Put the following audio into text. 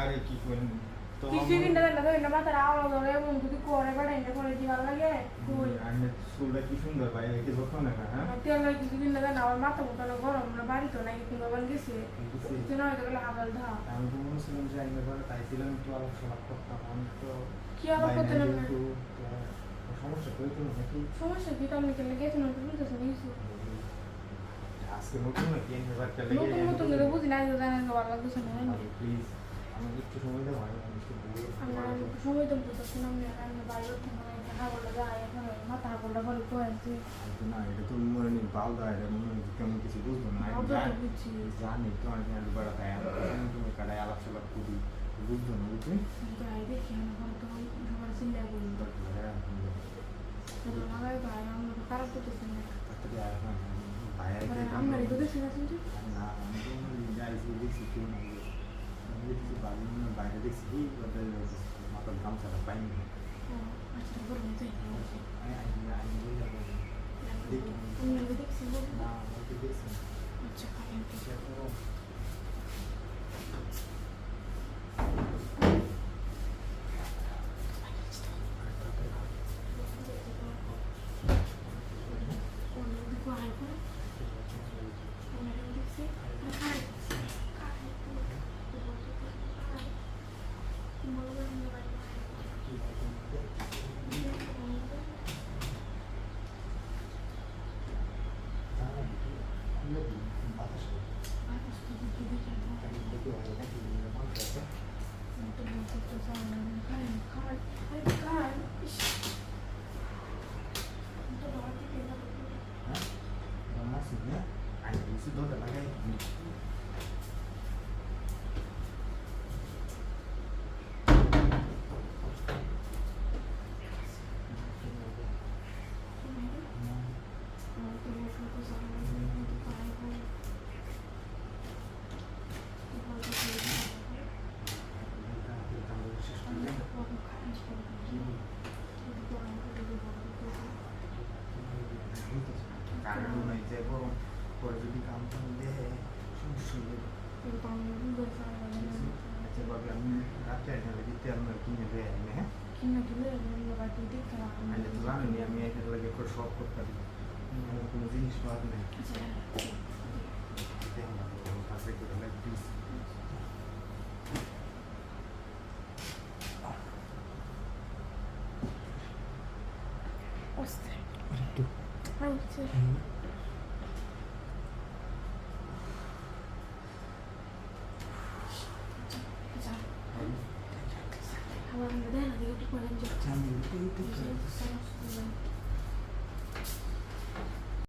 আরে কি করেন তো কিছু কিনে দেয় না, তো এটা মাথার আওয়াজ ধরে, এবং যদি করে বেড়ে, এটা করে কি ভালো লাগে? আমি চুলটা কি সুন্দর ভাই একে যখন না হ্যাঁ তেল কিছু কিনে দেয় আমার মাথা বোতানো গরম না, বাড়ি তো নাই, কিংবা গেছে। কিছু না হয়তো গেলে হাগাল ধা। আমি তো মনে ছিলাম যে আমি এবার তাইছিলাম একটু আলাপ সালাপ করতাম আমি তো কি আলাপ করতে লাগবে? সমস্যা কি? আমি কেন গেছি না, তুমি তো শুনেছো। আজকে নতুন নাকি আমি এবার চলে নতুন নতুন করে বুঝি না, এটা জানার ভালো লাগতেছে না, জানি। প্লিজ আমাকে একটু সময় দাও আমি একটু সময় তো বুঝতেছি না, আমি আমি বাইরে কয়েছি। না এটা তো মনে নেই বাল দেয় এটা মনে হয় তেমন কিছু বুঝব না আমি অত তো জানি- তো আমি আলু বাড়া খাই আমি তুমি কাটায় আলাপ সালাপ করি বুঝব না বুঝলি দেখি এখন তো সবার চিন্তা করি বাইরে দেখছি মাথার গামছাটা পাইনি আচ্ছা বলুন যাই আমি বলে যাব আমি রেখে দেখছি বলুন না আমাকে দেখছি আচ্ছা খাবেন কি কারণ নাই যে গরম পরে যদি কাম টাম দেয় সমস্যা যাবে আচ্ছা বাবু আমি রাত্রে আসলে তেল না কিনে দেয় আমি হ্যাঁ তো জানি আমি এখানে লাগে করে সব করতে পারি। আমার কোনো জিনিস বাদ নেই। না একটু করে আমি একটু একটু